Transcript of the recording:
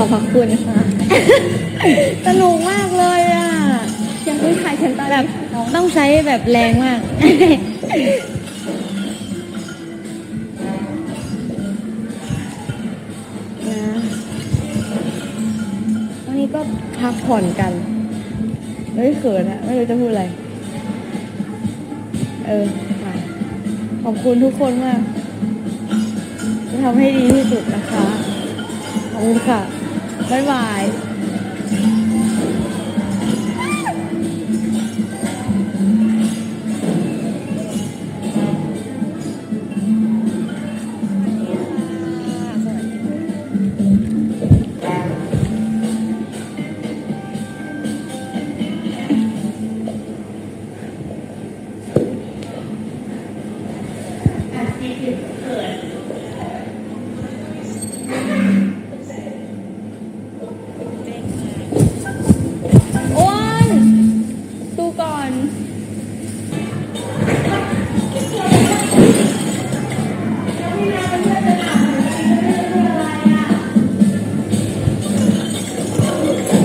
อบพระคุณค่ะ สนุกมากเลยอะยังไม่ถ่ายฉันตอนแบบต้องใช้แบบแรงมากนะวันนี้ก็พักผ่อนกันเฮ้ยเขินอะไม่รู้จะพูดอะไร เออค่ะขอบคุณทุกคนมากจะทำให้ดีที่สุดนะคะ ขอบคุณค่ะ บ๊ายบายเกิด